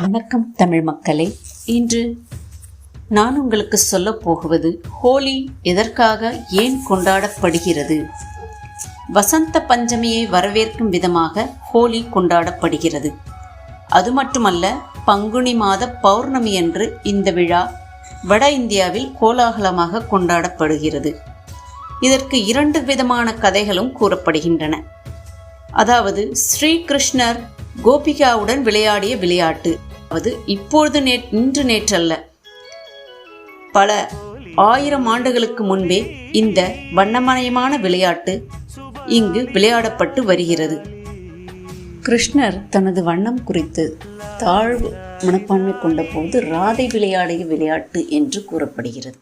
வணக்கம் தமிழ் மக்களே. இன்று நான் உங்களுக்கு சொல்ல போகுவது ஹோலி எதற்காக ஏன் கொண்டாடப்படுகிறது? வசந்த பஞ்சமியை வரவேற்கும் விதமாக ஹோலி கொண்டாடப்படுகிறது. அது மட்டுமல்ல பங்குனி மாத பௌர்ணமி அன்று இந்த விழா வட இந்தியாவில் கோலாகலமாக கொண்டாடப்படுகிறது. இதற்கு இரண்டு விதமான கதைகளும் கூறப்படுகின்றன. அதாவது ஸ்ரீகிருஷ்ணர் கோபிகாவுடன் விளையாடிய விளையாட்டு. அதாவது இப்பொழுது நே இன்று நேற்றல்ல. பல ஆயிரம் ஆண்டுகளுக்கு முன்பே இந்த வண்ணமயமான விளையாட்டு இங்கு விளையாடப்பட்டு வருகிறது. கிருஷ்ணர் தனது வண்ணம் குறித்து தாழ்வு மனப்பான்மை கொண்ட போது ராதை விளையாடிய விளையாட்டு என்று கூறப்படுகிறது.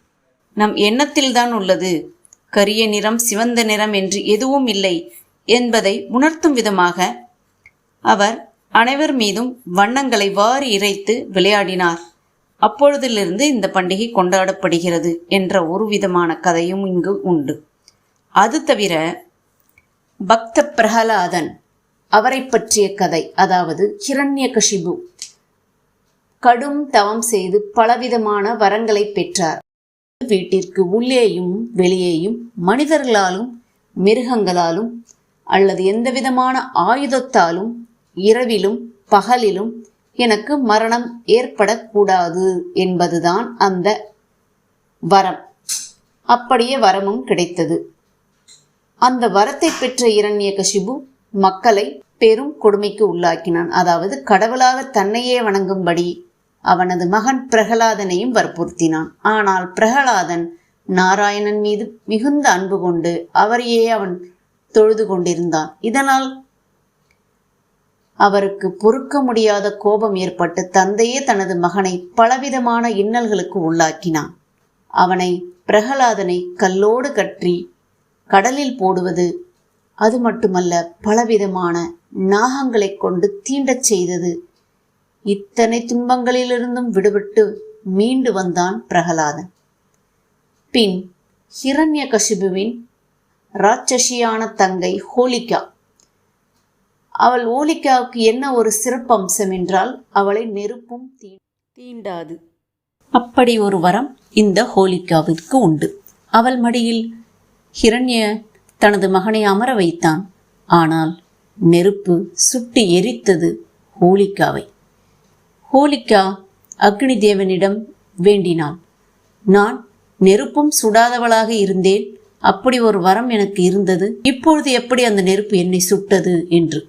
நம் எண்ணத்தில்தான் உள்ளது. கரிய நிறம் சிவந்த நிறம் என்று எதுவும் இல்லை என்பதை உணர்த்தும் விதமாக அவர் அனைவர் மீதும் வண்ணங்களை வாரி இறைத்து விளையாடினார். அப்பொழுதிலிருந்து இந்த பண்டிகை கொண்டாடப்படுகிறது என்ற ஒரு விதமான கதையும் இங்கு உண்டு. அது தவிர பக்த பிரகலாதன் அவரை பற்றிய கதை அதாவது ஹிரண்யகசிபு கடும் தவம் செய்து பலவிதமான வரங்களை பெற்றார். வீட்டிற்கு உள்ளேயும் வெளியேயும் மனிதர்களாலும் மிருகங்களாலும் அல்லது எந்தவிதமான ஆயுதத்தாலும் இரவிலும் பகலிலும் எனக்கு மரணம் ஏற்படக்கூடாது என்பதுதான் அந்த வரம். அப்படியே வரமும் கிடைத்தது. அந்த வரத்தை பெற்ற இரண்யகசிபு மக்களை பெரும் கொடுமைக்கு உள்ளாக்கினான். அதாவது கடவுளாக தன்னையே வணங்கும்படி அவனது மகன் பிரகலாதனையும் வற்புறுத்தினான். ஆனால் பிரகலாதன் நாராயணன் மீது மிகுந்த அன்பு கொண்டு அவரையே அவன் தொழுது கொண்டிருந்தான். இதனால் அவருக்கு பொறுக்க முடியாத கோபம் ஏற்பட்டு தந்தையே தனது மகனை பலவிதமான இன்னல்களுக்கு உள்ளாக்கினான். அவனை பிரகலாதனை கல்லோடு கற்றி கடலில் போடுவது அது மட்டுமல்ல பலவிதமான நாகங்களைக் கொண்டு தீண்டச் செய்தது இத்தனை துன்பங்களிலிருந்தும் விடுபட்டு மீண்டு வந்தான் பிரகலாதன். பின் ஹிரண்ய கசிபுவின் ராட்சசியான தங்கை ஹோலிகா. அவள் ஹோலிகாவுக்கு என்ன ஒரு சிறப்பம்சம் என்றால் அவளை நெருப்பும் தீ- தீண்டாது. அப்படி ஒரு வரம் இந்த ஹோலிகாவிற்கு உண்டு. அவள் மடியில் ஹிரண்ய தனது மகனை அமர வைத்தான். ஆனால் நெருப்பு சுட்டி எரித்தது ஹோலிகாவை. ஹோலிக்கா அக்னி தேவனிடம் வேண்டினாள் நான் நெருப்பும் சுடாதவளாக இருந்தேன். அப்படி ஒரு வரம் எனக்கு இருந்தது. இப்பொழுது எப்படி அந்த நெருப்பு என்னை சுட்டது? என்று.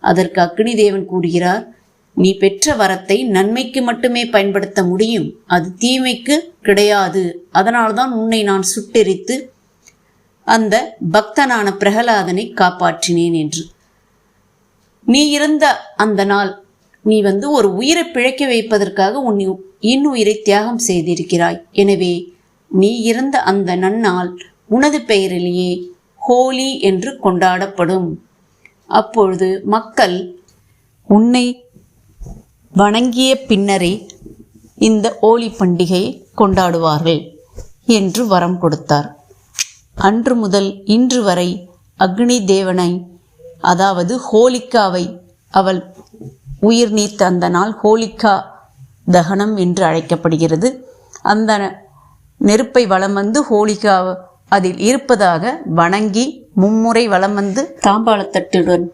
அதற்கு அக்னி தேவன் கூறுகிறார் நீ பெற்ற வரத்தை நன்மைக்கு மட்டுமே பயன்படுத்த முடியும். அது தீமைக்கு கிடையாது. அதனால்தான் உன்னை நான் சுட்டெரித்து அந்த பக்தனான பிரகலாதனை காப்பாற்றினேன் என்று. நீ இருந்த அந்த நாள் நீ வந்து ஒரு உயிரை பிழைக்க வைப்பதற்காக உன் இன்னுயிரை தியாகம் செய்திருக்கிறாய். எனவே நீ இருந்த அந்த நன்னாள் உனது பெயரிலேயே ஹோலி என்று கொண்டாடப்படும். அப்பொழுது மக்கள் உன்னை வணங்கிய பின்னரே இந்த ஹோலி பண்டிகையை கொண்டாடுவார்கள் என்று வரம் கொடுத்தார். அன்று முதல் இன்று வரை அக்னி தேவனை அதாவது ஹோலிக்காவை அவள் உயிர் நீத்த அந்த நாள் ஹோலிக்கா தகனம் என்று அழைக்கப்படுகிறது. அந்த நெருப்பை வளம் வந்து ஹோலிகா அதில் இருப்பதாக வணங்கி மும்முறை வளம் வந்து தாம்பாளத்தட்டுடன்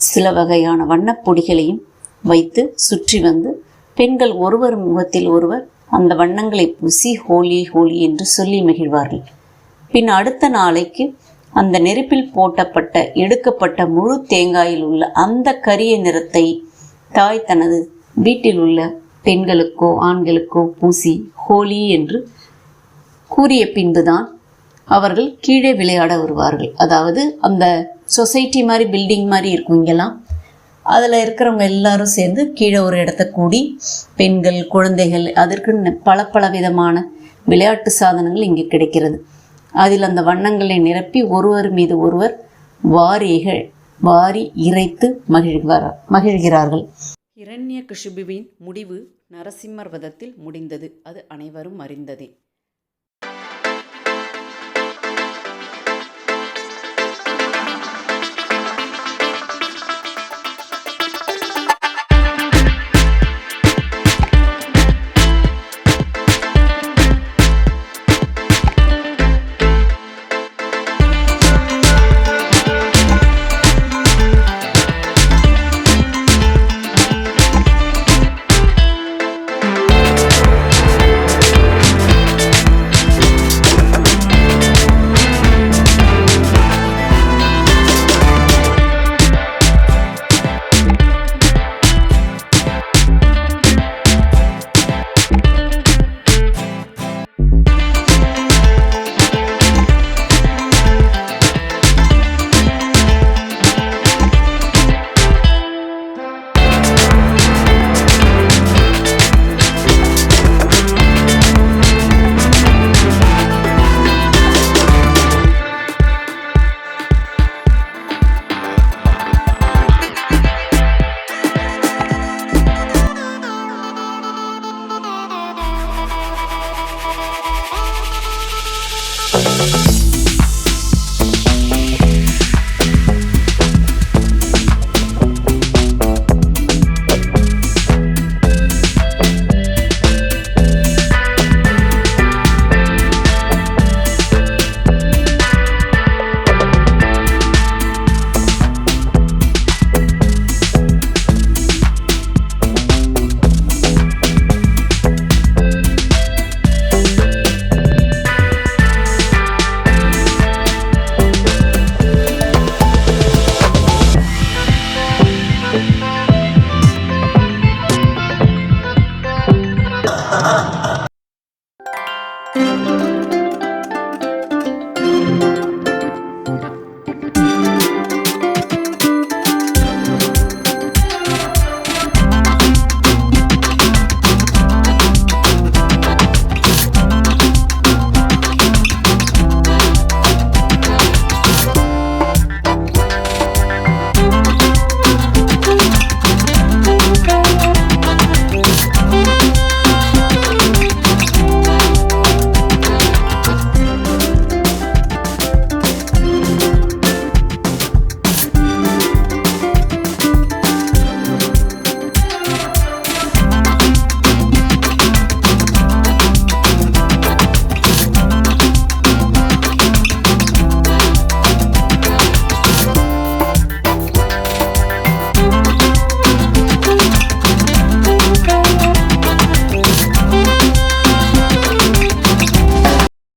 சில வகையான வண்ணப் பொடிகளையும் வைத்து சுற்றி வந்து பெண்கள் ஒருவர் முகத்தில் ஒருவர் அந்த வண்ணங்களை பூசி ஹோலி ஹோலி என்று சொல்லி மகிழ்வார்கள். பின் அடுத்த நாளைக்கு அந்த நெருப்பில் போட்டப்பட்ட எடுக்கப்பட்ட முழு தேங்காயில் உள்ள அந்த கரிய நிறத்தை தாய் தனது வீட்டில் உள்ள பெண்களுக்கோ ஆண்களுக்கோ பூசி ஹோலி என்று கூறிய பின்புதான் அவர்கள் கீழே விளையாட வருவார்கள். அதாவது அந்த சொசைட்டி மாதிரி பில்டிங் மாதிரி இருக்கும் இங்கெல்லாம். அதில் இருக்கிறவங்க எல்லாரும் சேர்ந்து கீழே ஒரு இடத்த கூடி பெண்கள் குழந்தைகள் அதற்கு பல பல விதமான விளையாட்டு சாதனங்கள் இங்கே கிடைக்கிறது. அதில் அந்த வண்ணங்களை நிரப்பி ஒருவர் மீது ஒருவர் வாரிகள் வாரி இறைத்து மகிழ்கிறார் மகிழ்கிறார்கள். இரண்ய முடிவு நரசிம்மர் வதத்தில் முடிந்தது. அது அனைவரும் அறிந்ததே.